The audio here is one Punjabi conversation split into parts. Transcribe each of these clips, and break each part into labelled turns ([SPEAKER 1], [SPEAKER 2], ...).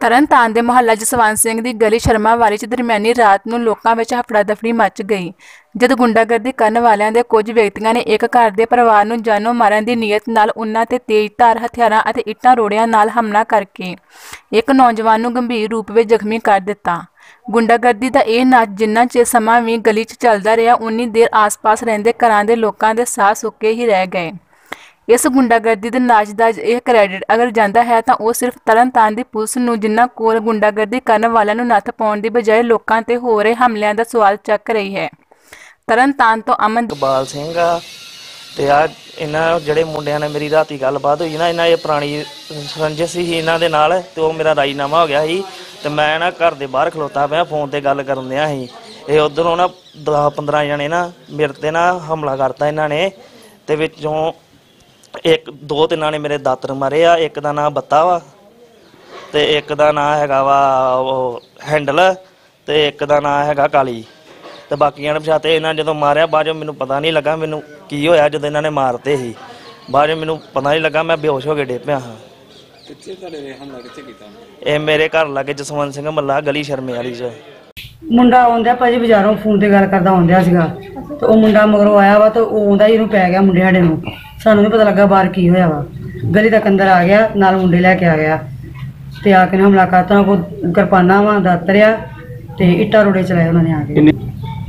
[SPEAKER 1] ਤਰਨਤਾਰਨ ਦੇ ਮੁਹੱਲਾ ਜਸਵੰਤ ਸਿੰਘ ਦੀ ਗਲੀ ਸ਼ਰਮਾਵਾਰੀ 'ਚ ਦਰਮਿਆਨੀ ਰਾਤ ਨੂੰ ਲੋਕਾਂ ਵਿੱਚ ਹਫੜਾ ਦਫੜੀ ਮਚ ਗਈ। ਜਦ ਗੁੰਡਾਗਰਦੀ ਕਰਨ ਵਾਲਿਆਂ ਦੇ ਕੁਝ ਵਿਅਕਤੀਆਂ ਨੇ ਇੱਕ ਘਰ ਦੇ ਪਰਿਵਾਰ ਨੂੰ ਜਾਨੋਂ ਮਾਰਨ ਦੀ ਨੀਅਤ ਨਾਲ ਉਹਨਾਂ ਤੇ ਤੇਜ਼ਧਾਰ ਹਥਿਆਰਾਂ ਅਤੇ ਇੱਟਾਂ ਰੋੜਿਆਂ ਨਾਲ ਹਮਲਾ ਕਰਕੇ ਇੱਕ ਨੌਜਵਾਨ ਨੂੰ ਗੰਭੀਰ ਰੂਪ ਵਿੱਚ ਜ਼ਖਮੀ ਕਰ ਦਿੱਤਾ। ਗੁੰਡਾਗਰਦੀ ਦਾ ਇਹ ਨਾਚ ਜਿੰਨਾ ਚਿਰ ਸਮਾਂ ਵੀ ਗਲੀ 'ਚ ਚੱਲਦਾ ਰਿਹਾ, ਉਨੀ ਦੇਰ ਆਸ-ਪਾਸ ਰਹਿੰਦੇ ਘਰਾਂ ਦੇ ਲੋਕਾਂ ਦੇ ਸਾਹ ਸੁੱਕੇ ਹੀ ਰਹਿ ਗਏ। ਇਸ ਗੁੰਡਾਗਰਦੀ ਦੇ ਨਾਚ ਦਾ ਇਹ ਕ੍ਰੈਡਿਟ ਅਗਰ ਜਾਂਦਾ ਹੈ ਤਾਂ ਉਹ ਸਿਰਫ ਤਰਨਤਾਰਨ ਦੀ ਪੁਲਿਸ ਨੂੰ, ਜਿਨ੍ਹਾਂ ਕੋਲ ਗੁੰਡਾਗਰਦੀ ਕਰਨ ਵਾਲਿਆਂ ਨੂੰ ਨੱਥ ਪਾਉਣ ਦੀ ਬਜਾਏ ਲੋਕਾਂ ਤੇ ਹੋ ਰਹੇ ਹਮਲਿਆਂ ਦਾ ਸਵਾਲ ਚੱਕ ਰਹੀ ਹੈ। ਤਰਨਤਾਰਨ ਤੋਂ ਅਮਨ
[SPEAKER 2] ਇਕਬਾਲ ਸਿੰਘ ਆ ਤੇ ਆ ਇਹਨਾਂ ਜਿਹੜੇ ਮੁੰਡਿਆਂ ਨੇ ਮੇਰੀ ਰਾਤੀ ਗੱਲਬਾਤ ਹੋਈ ਨਾ, ਇਹਨਾਂ ਇਹ ਪੁਰਾਣੀ ਰੰਜਿਸ਼ ਸੀ ਇਹਨਾਂ ਦੇ ਨਾਲ ਤੇ ਉਹ ਮੇਰਾ ਰਾਜੀਨਾਮਾ ਹੋ ਗਿਆ ਸੀ ਤੇ ਮੈਂ ਨਾ ਘਰ ਦੇ ਬਾਹਰ ਖਲੋਤਾ ਪਿਆ, ਫੋਨ ਤੇ ਗੱਲ ਕਰਨ ਦਿਆ ਸੀ। ਇਹ ਉਧਰੋਂ ਨਾ 10 15 ਜਣੇ ਨਾ ਮੇਰੇ ਤੇ ਨਾ ਹਮਲਾ ਕਰਤਾ ਇਹਨਾਂ ਨੇ ਤੇ ਵਿੱਚੋਂ ਇੱਕ ਦੋ ਤਿੰਨਾਂ ਨੇ ਮੇਰੇ ਦਾਤਰ ਮਾਰੇ ਆ ਇੱਕ ਦਾ ਨਾਂ ਬੱਤਾ ਵਾ ਤੇ ਇੱਕ ਦਾ ਨਾਂ ਹੈਗਾ ਵਾ ਉਹ ਹੈਂਡਲ ਤੇ ਇੱਕ ਦਾ ਨਾਂ ਹੈਗਾ ਕਾਲੀ। ਤੇ ਬਾਕੀਆਂ ਨੇ ਪਛਾਤੇ ਇਹਨਾਂ ਜਦੋਂ ਮਾਰਿਆ ਬਾਅਦ ਮੈਨੂੰ ਪਤਾ ਨਹੀਂ ਲੱਗਾ ਮੈਨੂੰ ਕੀ ਹੋਇਆ ਜਦੋਂ ਇਹਨਾਂ ਨੇ ਮਾਰਤੇ ਸੀ। ਬਾਅਦ ਮੈਨੂੰ ਪਤਾ ਨਹੀਂ ਲੱਗਾ ਮੈਂ ਬੇਹੋਸ਼ ਹੋ ਕੇ ਡੇ ਪਿਆ ਹਾਂ।
[SPEAKER 3] ਕਿੱਥੇ ਤੁਹਾਡੇ ਹਮਲਾ ਕਿੱਥੇ ਕੀਤਾ?
[SPEAKER 2] ਇਹ ਮੇਰੇ ਘਰ ਲਾਗੇ ਜਸਵੰਤ ਸਿੰਘ ਮੱਲਾ ਗਲੀ ਸ਼ਰਮੇ ਵਾਲੀ 'ਚ।
[SPEAKER 4] ਮੁੰਡਾ ਆਉਂਦਾ ਭਾਜੀ ਬਾਜ਼ਾਰੋਂ ਫੋਨ ਤੇ ਗੱਲ ਕਰਦਾ ਆਉਂਦਿਆ ਸੀਗਾ। ਤੇ ਉਹ ਮੁੰਡਾ ਮਗਰੋਂ ਆਇਆ ਵਾ ਤੇ ਉਹ ਆਉਂਦਾ ਹੀ ਇਹਨੂੰ ਪੈ ਗਿਆ ਮੁੰਡੇ ਸਾਡੇ ਨੂੰ। ਸਾਨੂੰ ਨਹੀਂ ਪਤਾ ਲੱਗਾ ਬਾਹਰ ਕੀ ਹੋਇਆ ਵਾ। ਗਲੀ ਤੱਕ ਅੰਦਰ ਆ ਗਿਆ ਨਾਲ ਮੁੰਡੇ ਲੈ ਕੇ ਆ ਗਿਆ। ਤੇ ਆ ਕੇ ਨੇ ਹਮਲਾ ਕਰਤਾ ਕੋ ਕਿਰਪਾਨਾਂ ਵਾ ਦਾਤਰਿਆ ਤੇ ਇੱਟਾਂ ਰੋੜੇ ਚਲਾਏ ਉਹਨਾਂ ਨੇ ਆ ਕੇ।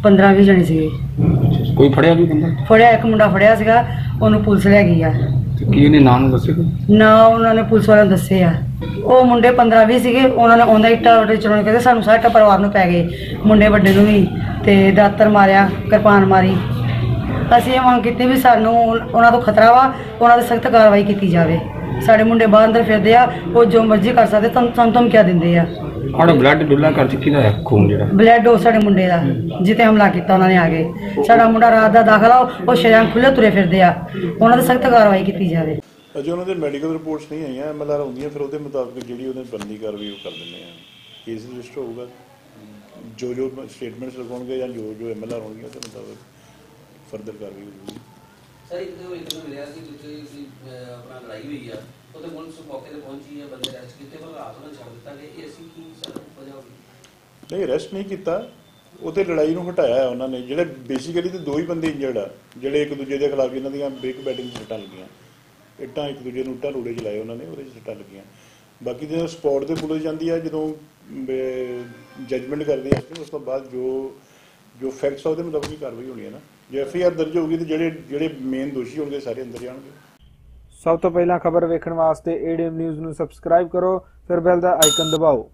[SPEAKER 4] 15 20 ਜਣੇ ਸੀਗੇ।
[SPEAKER 3] ਕੋਈ ਫੜਿਆ ਕੋਈ ਬੰਦਾ?
[SPEAKER 4] ਫੜਿਆ ਇੱਕ ਮੁੰਡਾ ਫੜਿਆ ਸੀਗਾ ਉਹਨੂੰ ਪੁਲਿਸ ਲੈ ਗਈ ਆ।
[SPEAKER 3] ਤੇ ਕੀ ਇਹਨੇ ਨਾਂ ਨੂੰ ਦੱਸਿਆ ਕੋਈ?
[SPEAKER 4] ਨਾ ਉਹਨਾਂ ਨੇ ਪੁਲਿਸ ਵਾਲਿਆਂ ਨੂੰ ਦੱਸੇ ਆ ਉਹ ਮੁੰਡੇ 15 20 ਸੀਗੇ, ਉਹਨਾਂ ਨੇ ਆਉਂਦਾ ਇੱਟਾਂ ਰੋੜੇ ਚਲਾਉਣ ਕਹਿੰਦੇ ਸਾਨੂੰ ਸਾਰਾ ਪਰਿਵਾਰ ਨੂੰ ਪੈ ਗਏ, ਮੁੰਡੇ ਵੱਡੇ ਨੂੰ ਵੀ ਤੇ ਦਾਤਰ ਮਾਰਿਆ, ਕਿਰਪਾਨ ਮਾਰੀ ਅਸੀਂ ਇਹ ਮੰਗ ਕੀਤੀ ਵੀ ਸਾਨੂੰ ਉਹਨਾਂ ਤੋਂ ਖਤਰਾ ਵਾ ਉਹਨਾਂ ਤੇ ਸਖਤ ਕਾਰਵਾਈ ਕੀਤੀ ਜਾਵੇ। ਸਾਡੇ ਮੁੰਡੇ ਬਾਹਰ ਅੰਦਰ ਫਿਰਦੇ ਆ ਉਹ ਜੋ ਮਰਜ਼ੀ ਕਰ ਸਕਦੇ ਤੁਹਾਨੂੰ ਸਾਨੂੰ ਧਮਕੀਆਂ ਦਿੰਦੇ ਆ।
[SPEAKER 3] ਆੜਾ ਬਲੱਡ ਡੁੱਲਾ ਕਰ ਚੁੱਕੀ ਦਾ ਹੈ ਖੂਨ ਜਿਹੜਾ।
[SPEAKER 4] ਬਲੈਡ ਉਹ ਸਾਡੇ ਮੁੰਡੇ ਦਾ ਜਿੱਤੇ ਹਮਲਾ ਕੀਤਾ ਉਹਨਾਂ ਨੇ ਆ ਕੇ। ਸਾਡਾ ਮੁੰਡਾ ਰਾਤ ਦਾ ਦਾਖਲਾ ਉਹ ਸ਼ਰਿਆਂ ਖੁੱਲੇ ਤੁਰੇ ਫਿਰਦੇ ਆ। ਉਹਨਾਂ ਤੇ ਸਖਤ ਕਾਰਵਾਈ ਕੀਤੀ ਜਾਵੇ।
[SPEAKER 5] ਅਜੇ ਉਹਨਾਂ ਦੇ ਮੈਡੀਕਲ ਰਿਪੋਰਟਸ ਨਹੀਂ ਆਈਆਂ ਐਮਐਲਆਰ ਆਉਂਦੀਆਂ ਫਿਰ ਉਹਦੇ ਮੁਤਾਬਕ ਜਿਹੜੀ ਉਹਨੇ ਬੰਦੀ ਕਾਰਵਾਈ ਉਹ ਕਰ ਦਿੰਦੇ ਆ। ਕੇਸ ਰਜਿਸਟਰ ਹੋਊਗਾ। ਜੋ ਜੋ ਸਟੇਟਮੈਂਟਸ ਲਗਾਉਣਗੇ ਜਾਂ ਜੋ ਜੋ ਐਮਐਲਆਰ ਹੋਣਗੀਆਂ ਉਹਦੇ ਮੁਤਾਬਕ। ਫਰਦਰ ਕਾਰਵਾਈ ਹੋਊਗੀ
[SPEAKER 6] ਸਰ ਇੱਕ ਦੋ ਇੱਕ ਨੂੰ ਮਿਲਿਆ ਸੀ ਜਿੱਥੇ ਸੀ ਆਪਣਾ ਲੜਾਈ ਹੋਈ ਆ। ਉਹਦੇ ਪੁਲਿਸ ਮੌਕੇ ਤੇ ਪਹੁੰਚੀ ਹੈ ਬੰਦੇ ਅਰੈਸਟ ਕੀਤੇ ਪਰ ਰਾਤ ਨੂੰ ਛੱਡ ਦਿੱਤਾ ਗਿਆ। ਇਹ ਅਸੀਂ ਕੀ ਸਰ ਵਜ੍ਹਾ ਹੋਈ?
[SPEAKER 5] ਨਹੀਂ ਅਰੈਸਟ ਨਹੀਂ ਕੀਤਾ। ਉਹਤੇ ਲੜਾਈ ਨੂੰ ਹਟਾਇਆ ਉਹਨਾਂ ਨੇ। ਜਿਹੜੇ ਬੇਸਿਕਲੀ ਤੇ ਦੋ ਹੀ ਬੰਦੇ ਇੰਜਰਡ ਆ। ਜਿਹੜੇ ਇੱਕ ਦੂਜੇ ਦੇ ਖਿਲਾਫ ਇਹਨਾਂ ਦੀਆਂ ਬ੍ਰੇਕ ਬੈਟਿੰਗ ਸੱਟਾਂ ਲੱਗੀਆਂ। ਇੱਟਾਂ ਇੱਕ ਦੂਜੇ ਨੂੰ ਇੱਟਾਂ ਰੋੜੇ ਚਲਾਏ ਉਹਨਾਂ ਨੇ ਉਹਦੇ ਸੱਟਾਂ ਲੱਗੀਆਂ। ਬਾਕੀ ਜਦੋਂ ਸਪੌਟ ਤੇ ਪੁਲਿਸ ਜਾਂਦੀ ਆ ਜਦੋਂ ਜਜਮੈਂਟ ਕਰਦੀ ਆ ਉਸ ਤੋਂ ਬਾਅਦ ਜੋ ਜੋ ਫੈਕਟਸ ਆ ਉਹਦੇ ਮੁਤਾਬਕ ਕਾਰਵਾਈ ਹੋਣੀ ਹੈ ਨਾ। ਜੇ ਐਫਆਈਆਰ ਦਰਜ ਹੋਊਗੀ ਤੇ ਜਿਹੜੇ ਜਿਹੜੇ ਮੇਨ ਦੋਸ਼ੀ ਹੋਣਗੇ ਸਾਰੇ ਅੰਦਰ ਜਾਣਗੇ
[SPEAKER 7] ਸਭ ਤੋਂ ਪਹਿਲਾਂ ਖਬਰ ਵੇਖਣ ਵਾਸਤੇ ਏਡੀਐਮ ਨਿਊਜ਼ ਨੂੰ ਸਬਸਕ੍ਰਾਈਬ ਕਰੋ, ਫਿਰ ਬੈਲ ਦਾ ਆਈਕਨ ਦਬਾਓ।